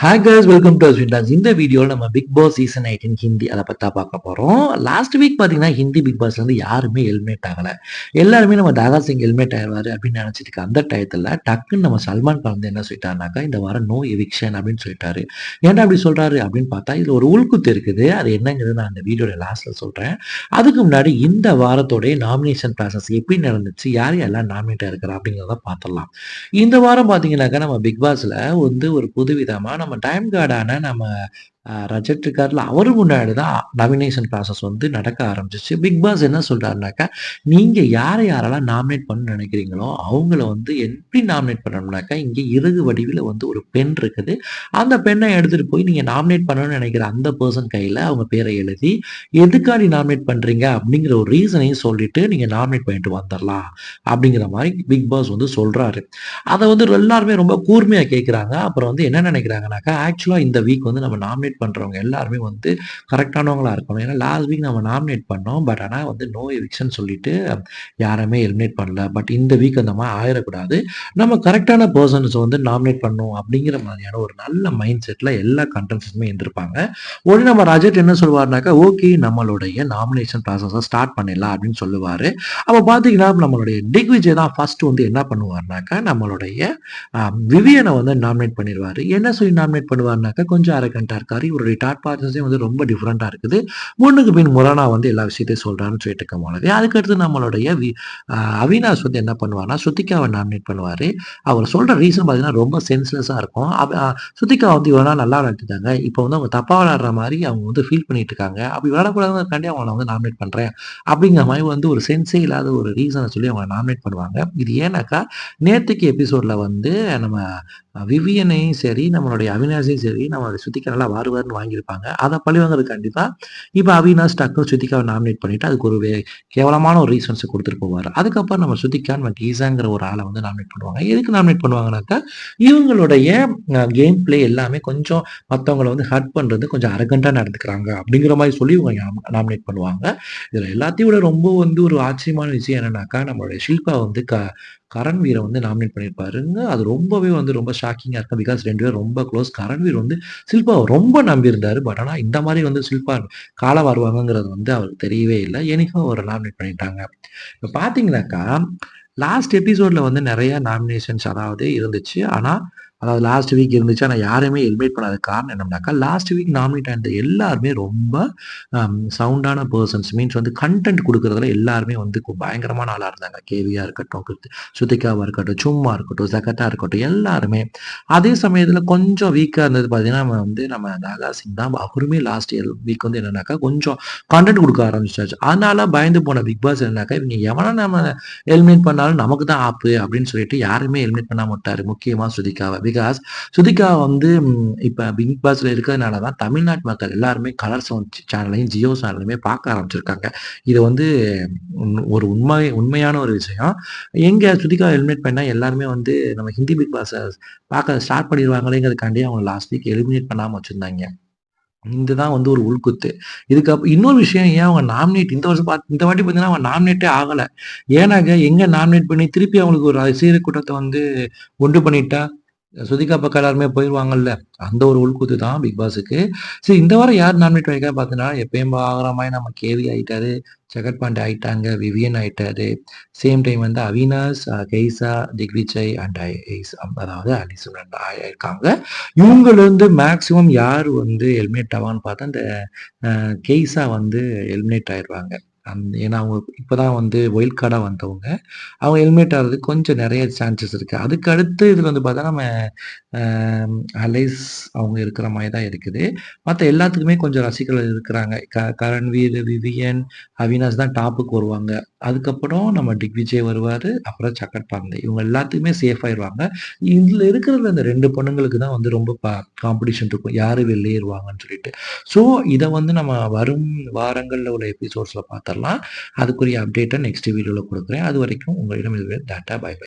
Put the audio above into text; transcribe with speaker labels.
Speaker 1: Hi welcome to அஸ்வின்டாஸ் இந்த வீடியோவில் நம்ம Bigg Boss season eighteen Hindi அதை பற்றி பார்க்க போகிறோம் லாஸ்ட் வீக் பார்த்தீங்கன்னா ஹிந்தி பிக் பாஸ்லேருந்து யாருமே ஹெல்மெட் ஆகலை. எல்லாருமே நம்ம தாகா சிங் ஹெல்மெட் ஆயிடுவார் அப்படின்னு நினச்சிட்டு அந்த டயத்தில் டக்குன்னு நம்ம சல்மான் கான் வந்து என்ன சொல்லிட்டாருனாக்கா இந்த வாரம் நோ எவிக்ஷன் அப்படின்னு சொல்லிட்டாரு. ஏன்டா அப்படி சொல்கிறாரு அப்படின்னு பார்த்தா இதில் ஒரு உள்குத்து இருக்குது. அது என்னங்கிறது நான் அந்த வீடியோட லாஸ்ட்டில் சொல்கிறேன் அதுக்கு முன்னாடி இந்த வாரத்தோடைய நாமினேஷன் ப்ராசஸ் எப்படி நடந்துச்சு யார் எல்லாம் நாமினேட்டாக இருக்கிறா அப்படிங்கிறத பார்த்துடலாம். இந்த வாரம் பார்த்தீங்கன்னாக்கா நம்ம பிக் பாஸில் வந்து ஒரு புதுவிதமாக நம்ம டைம் கார்டான நம்ம ரஜத் இருக்கார்ல அவரு முன்னாடி தான் நாமினேஷன் ப்ராசஸ் வந்து நடக்க ஆரம்பிச்சிச்சு. பிக் பாஸ் என்ன சொல்கிறாருனாக்கா நீங்கள் யாரை யாரெல்லாம் நாமினேட் பண்ண நினைக்கிறீங்களோ அவங்கள வந்து எப்படி நாமினேட் பண்ணணும்னாக்கா இங்கே இறகு வடிவில் வந்து ஒரு பெண் இருக்குது. அந்த பெண்ணை எடுத்துகிட்டு போய் நீங்கள் நாமினேட் பண்ணணும்னு நினைக்கிற அந்த பர்சன் கையில் அவங்க பேரை எழுதி எதுக்காடி நாமினேட் பண்ணுறீங்க அப்படிங்கிற ஒரு ரீசனையும் சொல்லிட்டு நீங்கள் நாமினேட் பண்ணிட்டு வந்துடலாம் அப்படிங்கிற மாதிரி பிக் பாஸ் வந்து சொல்கிறாரு அதை வந்து எல்லாருமே ரொம்ப கூர்மையாக கேட்குறாங்க அப்புறம் வந்து என்ன நினைக்கிறாங்கனாக்கா ஆக்சுவலாக இந்த வீக் வந்து நம்ம நாமினேட் பண்ணுறவங்க எல்லாருமே வந்து கரெக்டானவங்களா இருக்கணும். ஏன்னா லாஸ்ட் வீக் நம்ம நாமினேட் பண்ணோம். பட் ஆனால் வந்து நோ எவிக்ஷன் சொல்லிட்டு யாருமே எலிமினேட் பண்ணல. பட் இந்த வீக் அந்த மாதிரி ஆயிடக்கூடாது நம்ம கரெக்டான பர்சன்ஸ் வந்து நாமினேட் பண்ணும் அப்படிங்கிற மாதிரியான ஒரு நல்ல மைண்ட் செட்டில் எல்லா கண்டென்ட்ஸுமே இருந்திருப்பாங்க உடனே நம்ம ரஜட் என்ன சொல்லுவார்னாக்கா ஓகே நம்மளுடைய நாமினேஷன் ப்ராசஸை ஸ்டார்ட் பண்ணிடலாம் அப்படின்னு சொல்லுவார். அப்போ பார்த்தீங்கன்னா நம்மளுடைய டிக் விஜய் தான் ஃபர்ஸ்ட் வந்து என்ன பண்ணுவார்னாக்கா நம்மளுடைய விவியனை வந்து நாமினேட் பண்ணிடுவார். என்ன சொல்லி நாமினேட் பண்ணுவார்னாக்கா கொஞ்சம் அரகண்டாக இருக்காரு ஒரு டார்ட் பார்சன்ஸே வந்து ரொம்ப டிஃப்ரெண்ட்டாக இருக்குது. முன்னுக்கு பின் முரணா வந்து எல்லா விஷயத்தையும் சொல்கிறான்னு சொல்லிட்டு இருக்க போனது. அதுக்கடுத்து நம்மளுடைய வி அவினாஷ் வந்து என்ன பண்ணுவார்னா சுத்திகாவை நாமினேட் பண்ணுவார். அவர் சொல்கிற ரீசன் பார்த்தீங்கன்னா ரொம்ப சென்ஸ்லெஸ்ஸாக இருக்கும். சுத்திகா வந்து இவ்வளோ நாள் நல்லா விளாண்டுட்டாங்க இப்போ வந்து அவங்க தப்பாக விளாடுற மாதிரி அவங்க வந்து ஃபீல் பண்ணிட்டு இருக்காங்க அப்படி விளாடக்கூடாதுக்காண்டி அவங்கள வந்து நாமினேட் பண்ணுறேன் அப்படிங்கிற மாதிரி வந்து ஒரு சென்ஸே இல்லாத ஒரு ரீசனை சொல்லி அவங்க நாமினேட் பண்ணுவாங்க. இது ஏன்னாக்கா நேற்றுக்கு எபிசோடில் வந்து நம்ம விவியனையும் சரி நம்மளுடைய அவினாஷையும் சரி நம்மளுடைய சுத்திக்க நல்லா வாருவார்னு வாங்கியிருப்பாங்க. அதை பழி வாங்குறது கண்டிப்பாக இப்போ அவினாஷ் டக்குன்னு சுத்திக்காவை நாமினேட் பண்ணிட்டு அதுக்கு ஒரு கேவலமான ஒரு ரீசன்ஸை கொடுத்துட்டு போவார். அதுக்கப்புறம் நம்ம சுத்திகா நம்ம கீசாங்கிற ஒரு ஆளை வந்து நாமினேட் பண்ணுவாங்க. எதுக்கு நாமினேட் பண்ணுவாங்கனாக்கா இவங்களுடைய கேம் பிளே எல்லாமே கொஞ்சம் மற்றவங்களை வந்து ஹர்ட் பண்ணுறது கொஞ்சம் அரகண்டாக நடந்துக்கிறாங்க அப்படிங்கிற மாதிரி சொல்லி இவங்க நாமினேட் பண்ணுவாங்க. இதில் எல்லாத்தையும் விட ரொம்ப வந்து ஒரு ஆச்சரியமான விஷயம் என்னன்னாக்கா நம்மளுடைய ஷில்பா வந்து க கரண் வீரை வந்து நாமினேட் பண்ணியிருப்பாருங்க அது ரொம்பவே வந்து ரொம்ப ஷாக்கிங்காக இருக்கும். பிகாஸ் ரெண்டு பேரும் ரொம்ப க்ளோஸ் கரண் வீர் வந்து சில்பா ரொம்ப நம்பியிருந்தார். பட் ஆனால் இந்த மாதிரி வந்து சில்பா காலை வருவாங்கங்கிறது வந்து அவருக்கு தெரியவே இல்லை. எனக்கும் அவர் நாமினேட் பண்ணிட்டாங்க. இப்போ பார்த்தீங்கன்னாக்கா லாஸ்ட் எபிசோடில் வந்து நிறைய நாமினேஷன்ஸ் அதாவது இருந்துச்சு. ஆனால் அதாவது லாஸ்ட் வீக் இருந்துச்சு. ஆனால் யாருமே எலிமினேட் பண்ணாத காரணம் என்னன்னாக்கா லாஸ்ட் வீக் நாமினேட் ஆனது எல்லாருமே ரொம்ப சவுண்டான பர்சன்ஸ் மீன்ஸ் வந்து கண்டென்ட் கொடுக்குறதுல எல்லாருமே வந்து பயங்கரமான ஆளாக இருந்தாங்க. கேவியாக இருக்கட்டும் சுத்திகாவாக இருக்கட்டும் சும்மா இருக்கட்டும் ஜகட்டாக இருக்கட்டும் எல்லாருமே. அதே சமயத்தில் கொஞ்சம் வீக்காக இருந்தது பார்த்தீங்கன்னா நம்ம வந்து நம்ம நாகா சிங் தான். அவருமே லாஸ்ட் இயர் வீக் வந்து என்னன்னாக்கா கொஞ்சம் கண்டென்ட் கொடுக்க ஆரம்பிச்சாச்சு. அதனால பயந்து போன பிக் பாஸ் என்னன்னாக்கா இவங்க எவனை நம்ம எலிமினேட் பண்ணாலும் நமக்கு தான் ஆப்பு அப்படின்னு சொல்லிட்டு யாருமே எலிமினேட் பண்ண மாட்டார் முக்கியமாக சுதிகாவை பிகாஸ் சுதிகா வந்து இப்போ பிக் பாஸ்ல இருக்கிறதுனால தான் தமிழ்நாட்டு மக்கள் எல்லாருமே கலர் சவுண்ட் சேனலையும் ஜியோ சேனலையுமே பார்க்க ஆரம்பிச்சிருக்காங்க. இது வந்து ஒரு உண்மை உண்மையான ஒரு விஷயம். எங்கே சுதிகா எலிமினேட் பண்ணால் எல்லாருமே வந்து நம்ம ஹிந்தி பிக் பாஸை பார்க்க ஸ்டார்ட் பண்ணிடுவாங்களேங்கிறதுக்காண்டி அவங்க லாஸ்ட் வீக் எலிமினேட் பண்ணாமல் வச்சுருந்தாங்க. இதுதான் வந்து ஒரு உள்குத்து. இதுக்கப்புறம் இன்னொரு விஷயம் ஏன் அவங்க நாமினேட் இந்த வருஷம் பார்த்து இந்த வாட்டி பார்த்தீங்கன்னா அவங்க நாமினேட்டே ஆகலை. ஏன்னாக்க எங்கே நாமினேட் பண்ணி திருப்பி அவங்களுக்கு ஒரு சீர கூட்டத்தை வந்து ஒன்று பண்ணிட்டா? சுதிகா பக்கம் எல்லாருமே போயிடுவாங்கல்ல அந்த ஒரு உள்கூத்து தான் பிக் பாஸுக்கு சரி இந்த வாரம் யார் நாமினேட் வைக்க பார்த்தீங்கன்னா எப்பயும் ஆகிற மாதிரி நம்ம கேவி ஆயிட்டாரு ஜெகத் பாண்டே ஆயிட்டாங்க விவியன் ஆயிட்டாரு. சேம் டைம் வந்து அவினாஸ் கெய்சா திக்விஜய் அண்ட் அதாவது அலிசுரன் ஆயிருக்காங்க இவங்களிருந்து மேக்சிமம் யார் வந்து எலிமினேட் ஆவான்னு பார்த்தா இந்த கெய்சா வந்து எலிமினேட் ஆயிடுவாங்க. அந் ஏன்னா அவங்க இப்போ தான் வந்து ஒயில்ட் கார்டாக வந்தவங்க. அவங்க ஹெல்மெட் ஆகிறதுக்கு கொஞ்சம் நிறைய சான்சஸ் இருக்குது அதுக்கு அடுத்து இதில் வந்து பார்த்தா நம்ம அலைஸ் அவங்க இருக்கிற மாதிரி தான் இருக்குது. மற்ற எல்லாத்துக்குமே கொஞ்சம் ரசிகர்கள் இருக்கிறாங்க. க கரண்வீர் விவியன் அவினாஷ் தான் டாப்புக்கு வருவாங்க. அதுக்கப்புறம் நம்ம டிக்விஜய் வருவார் அப்புறம் சக்கட் பாண்டே இவங்க எல்லாத்துக்குமே சேஃப் ஆயிடுவாங்க. இதில் இருக்கிறதுல இந்த ரெண்டு பொண்ணுங்களுக்கு தான் வந்து ரொம்ப பா காம்படிஷன் இருக்கும். யார் வெளியேறுவாங்கன்னு சொல்லிட்டு. ஸோ இதை வந்து நம்ம வரும் வாரங்களில் உள்ள எபிசோட்ஸில் பார்த்தரலாம் அதுக்குரிய அப்டேட்டை நெக்ஸ்ட் வீடியோவில் கொடுக்குறேன். அது வரைக்கும் உங்களிடம் இது டாட்டா பை பை